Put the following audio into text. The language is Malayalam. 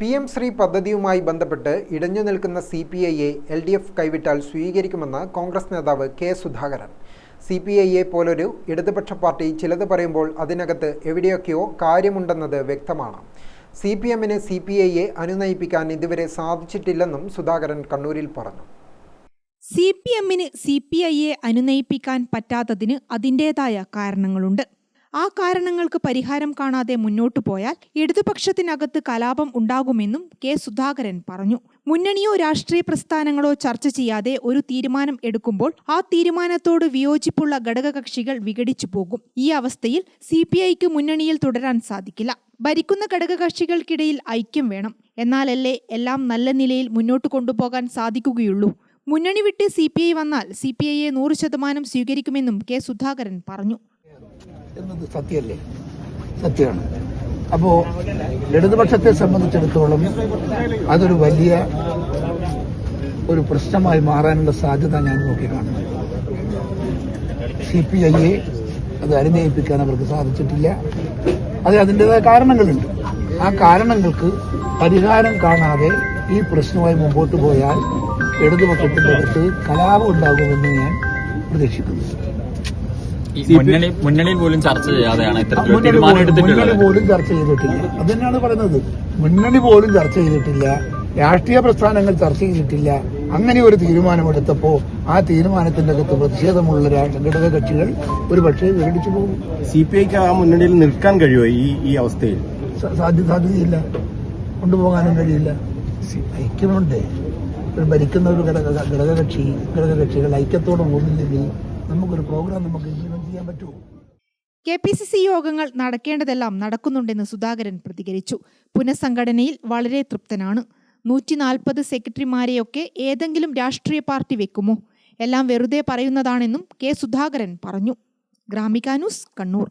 പി എം ശ്രീ പദ്ധതിയുമായി ബന്ധപ്പെട്ട് ഇടഞ്ഞു നിൽക്കുന്ന സി പി ഐയെ എൽ ഡി എഫ് കൈവിട്ടാൽ സ്വീകരിക്കുമെന്ന് കോൺഗ്രസ് നേതാവ് കെ സുധാകരൻ. സി പി ഐയെ പോലൊരു ഇടതുപക്ഷ പാർട്ടി ചിലത് പറയുമ്പോൾ അതിനകത്ത് എവിടെയൊക്കെയോ കാര്യമുണ്ടെന്നത് വ്യക്തമാണ്. സി പി എമ്മിന് സി പി ഐയെ അനുനയിപ്പിക്കാൻ ഇതുവരെ സാധിച്ചിട്ടില്ലെന്നും സുധാകരൻ കണ്ണൂരിൽ പറഞ്ഞു. സി പി എമ്മിന് സി പി ഐയെ അനുനയിപ്പിക്കാൻ പറ്റാത്തതിന് അതിന്റെതായ കാരണങ്ങളുണ്ട്. ആ കാരണങ്ങൾക്ക് പരിഹാരം കാണാതെ മുന്നോട്ടു പോയാൽ ഇടതുപക്ഷത്തിനകത്ത് കലാപം ഉണ്ടാകുമെന്നും കെ സുധാകരൻ പറഞ്ഞു. മുന്നണിയോ രാഷ്ട്രീയ പ്രസ്ഥാനങ്ങളോ ചർച്ച ചെയ്യാതെ ഒരു തീരുമാനം എടുക്കുമ്പോൾ ആ തീരുമാനത്തോട് വിയോജിപ്പുള്ള ഘടകകക്ഷികൾ വിഘടിച്ചു പോകും. ഈ അവസ്ഥയിൽ സി മുന്നണിയിൽ തുടരാൻ സാധിക്കില്ല. ഭരിക്കുന്ന ഘടകകക്ഷികൾക്കിടയിൽ ഐക്യം വേണം. എന്നാലല്ലേ എല്ലാം നല്ല നിലയിൽ മുന്നോട്ട് കൊണ്ടുപോകാൻ സാധിക്കുകയുള്ളൂ. മുന്നണി വിട്ട് സി പി ഐ വന്നാൽ സി പി ഐയെ നൂറ് ശതമാനം സ്വീകരിക്കുമെന്നും കെ സുധാകരൻ പറഞ്ഞു. എന്നത് സത്യമല്ലേ? സത്യമാണ്. അപ്പോ ഇടതുപക്ഷത്തെ സംബന്ധിച്ചിടത്തോളം അതൊരു വലിയ ഒരു പ്രശ്നമായി മാറാനുള്ള സാധ്യത ഞാൻ നോക്കി കാണുന്നു. സി പി ഐയെ അത് അനുനയിപ്പിക്കാൻ അവർക്ക് സാധിച്ചിട്ടില്ല. അത് അതിന്റെതായ കാരണങ്ങളുണ്ട്. ആ കാരണങ്ങൾക്ക് പരിഹാരം കാണാതെ ഈ പ്രശ്നവുമായി മുമ്പോട്ട് പോയാൽ ഇടതുപക്ഷത്തിന്റെ അടുത്ത് കലാപം ഉണ്ടാകുമെന്ന് ഞാൻ പ്രതീക്ഷിക്കുന്നു. മുന്നണി മുന്നണിയിൽ പോലും ചർച്ച ചെയ്യാതെയാണ് മുന്നണി പോലും- പോലും ചർച്ച ചെയ്തിട്ടില്ല. അത് തന്നെയാണ് പറയുന്നത്? മുന്നണി പോലും ചർച്ച ചെയ്തിട്ടില്ല. രാഷ്ട്രീയ പ്രസ്ഥാനങ്ങൾ ചർച്ച ചെയ്തിട്ടില്ല. അങ്ങനെ ഒരു തീരുമാനമെടുത്തപ്പോ ആ തീരുമാനത്തിന്റെ അകത്ത് പ്രതിഷേധമുള്ള ഘടക കക്ഷികൾ ഒരു പക്ഷേ വിഘടിച്ചു പോകും. സി പി ഐക്ക് ആ മുന്നണിയിൽ നിൽക്കാൻ കഴിയുമോ ഈ ഈ അവസ്ഥയിൽ? സാധ്യ സാധ്യതയില്ല. കൊണ്ടുപോകാനും കഴിയില്ല. സി- ഐക്യമുണ്ട് ഭരിക്കുന്ന ഒരു ഘടക ഘടകകക്ഷി ഘടകകക്ഷികൾ ഐക്യത്തോടെ പോകുന്നില്ലെങ്കിൽ നമുക്കൊരു പ്രോഗ്രാം നമുക്ക് ഇംപ്ലിമെന്റ് ചെയ്യാൻ പറ്റുമോ കെ പി സി സി യോഗങ്ങൾ നടക്കേണ്ടതെല്ലാം നടക്കുന്നുണ്ടെന്ന് സുധാകരൻ പ്രതികരിച്ചു. പുനഃസംഘടനയിൽ വളരെ തൃപ്തനാണ്. നൂറ്റി നാൽപ്പത് സെക്രട്ടറിമാരെയൊക്കെ ഏതെങ്കിലും രാഷ്ട്രീയ പാർട്ടി വെക്കുമോ? എല്ലാം വെറുതെ പറയുന്നതാണെന്നും കെ സുധാകരൻ പറഞ്ഞു. ഗ്രാമിക ന്യൂസ് കണ്ണൂർ.